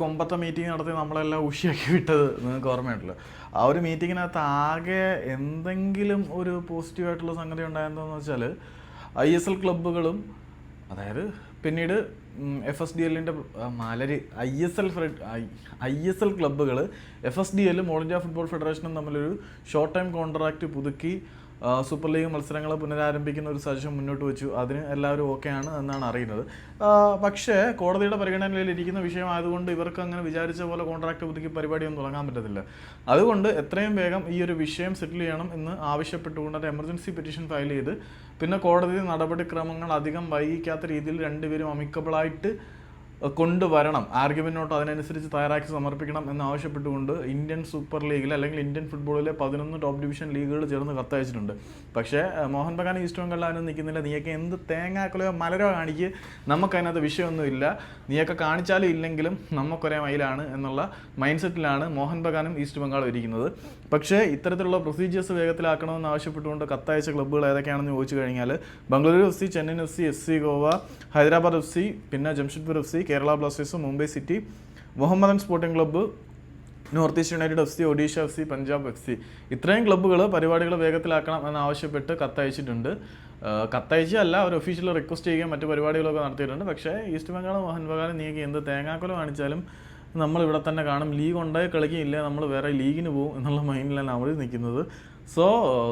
കൊമ്പത്തെ meeting നടത്തി നമ്മളെല്ലാം ഉഷിയാക്കി വിട്ടത് നിങ്ങൾക്ക് ഓർമ്മയുണ്ടല്ലോ. ആ ഒരു മീറ്റിങ്ങിനകത്ത് ആകെ എന്തെങ്കിലും ഒരു പോസിറ്റീവായിട്ടുള്ള സംഗതി ഉണ്ടായെന്താണെന്ന് വെച്ചാൽ ഐ എസ് എൽ ക്ലബ്ബുകളും അതായത് പിന്നീട് എഫ് എസ് ഡി എല്ലിന്റെ മാലരി I S L I S L ക്ലബ്ബുകൾ എഫ് എസ് ഡി എല്ലും ഓൾ ഇന്ത്യ ഫുട്ബോൾ ഫെഡറേഷനും തമ്മിലൊരു ഷോർട്ട് ടൈം കോൺട്രാക്റ്റ് പുതുക്കി സൂപ്പർ ലീഗ് മത്സരങ്ങൾ പുനരാരംഭിക്കുന്ന ഒരു സജഷൻ മുന്നോട്ട് വെച്ചു. അതിന് എല്ലാവരും ഓക്കെയാണ് എന്നാണ് അറിയുന്നത്. പക്ഷേ കോടതിയുടെ പരിഗണനയിൽ ഇരിക്കുന്ന വിഷയമായതുകൊണ്ട് ഇവർക്ക് അങ്ങനെ വിചാരിച്ച പോലെ കോൺട്രാക്ട് പുതുക്കി പരിപാടിയൊന്നും തുടങ്ങാൻ പറ്റത്തില്ല. അതുകൊണ്ട് എത്രയും വേഗം ഈ ഒരു വിഷയം സെറ്റിൽ ചെയ്യണം എന്ന് ആവശ്യപ്പെട്ടുകൊണ്ട് ഒരു എമർജൻസി പെറ്റീഷൻ ഫയൽ ചെയ്ത് പിന്നെ കോടതി നടപടിക്രമങ്ങൾ അധികം വൈകിക്കാത്ത രീതിയിൽ രണ്ടുപേരും അമിക്കബിളായിട്ട് കൊണ്ടുവരണം. ആർഗ്യുമെന്റ് നോട്ട് അതിനനുസരിച്ച് തയ്യാറാക്കി സമർപ്പിക്കണം എന്ന് ആവശ്യപ്പെട്ടുകൊണ്ട് ഇന്ത്യൻ സൂപ്പർ ലീഗിൽ അല്ലെങ്കിൽ ഇന്ത്യൻ ഫുട്ബോളിലെ പതിനൊന്ന് ടോപ്പ് ഡിവിഷൻ ലീഗുകൾ ചേർന്ന് കത്തയച്ചിട്ടുണ്ട്. പക്ഷേ മോഹൻ ബഗാൻ ഈസ്റ്റ് ബംഗാളിൽ നിൽക്കുന്നില്ല. നീയൊക്കെ എന്ത് തേങ്ങാക്കളയോ മലരോ കാണിക്ക്. നമുക്കതിനകത്ത് വിഷയമൊന്നുമില്ല നീയൊക്കെ കാണിച്ചാലും ഇല്ലെങ്കിലും നമുക്കൊരേ മയിലാണ് എന്നുള്ള മൈൻഡ് സെറ്റിലാണ് മോഹൻ ബഗാനും ഈസ്റ്റ് ബംഗാളും ഇരിക്കുന്നത്. പക്ഷേ ഇത്തരത്തിലുള്ള പ്രൊസീജിയേഴ്സ് വേഗത്തിലാക്കണമെന്ന് ആവശ്യപ്പെട്ടുകൊണ്ട് കത്തയച്ച ക്ലബ്ബുകൾ ഏതൊക്കെയാണെന്ന് ചോദിച്ചു കഴിഞ്ഞാൽ Bengaluru F C Chennaiyin F C S C Goa Hyderabad F C പിന്നെ Jamshedpur F C Kerala blasters Mumbai city Mohammedan sporting club north east united F C Odisha F C Punjab F C ഇത്രയും ക്ലബ്ബുകൾ പരിപാടികൾ വേഗത്തിലാക്കണം എന്നാവശ്യപ്പെട്ട് കത്തയച്ചിട്ടുണ്ട്. കത്തയച്ചല്ല അവർ official request ചെയ്യുകയും മറ്റു പരിപാടികളൊക്കെ നടത്തിയിട്ടുണ്ട്. പക്ഷേ ഈസ്റ്റ് ബംഗാൾ മോഹൻ ബഗാൻ നീക്കി എന്ത് തേങ്ങാക്കൊല കാണിച്ചാലും നമ്മൾ ഇവിടെ തന്നെ കാണും. ലീഗ് ഉണ്ടായി കളിക്കില്ല. നമ്മൾ വേറെ ലീഗിന് പോകും എന്നുള്ള മൈൻഡിലാണ് അവർ നിൽക്കുന്നത്. സോ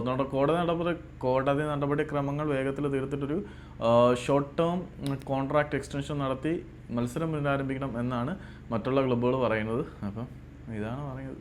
നമ്മുടെ കോടതി നടപടി കോടതി നടപടിക്രമങ്ങൾ വേഗത്തിൽ തീർത്തിട്ടൊരു ഷോർട്ട് ടേം കോൺട്രാക്ട് എക്സ്റ്റൻഷൻ നടത്തി മത്സരം പുനരാരംഭിക്കണം എന്നാണ് മറ്റുള്ള ക്ലബ്ബുകൾ പറയുന്നത്. അപ്പം ഇതാണ് പറയുന്നത്.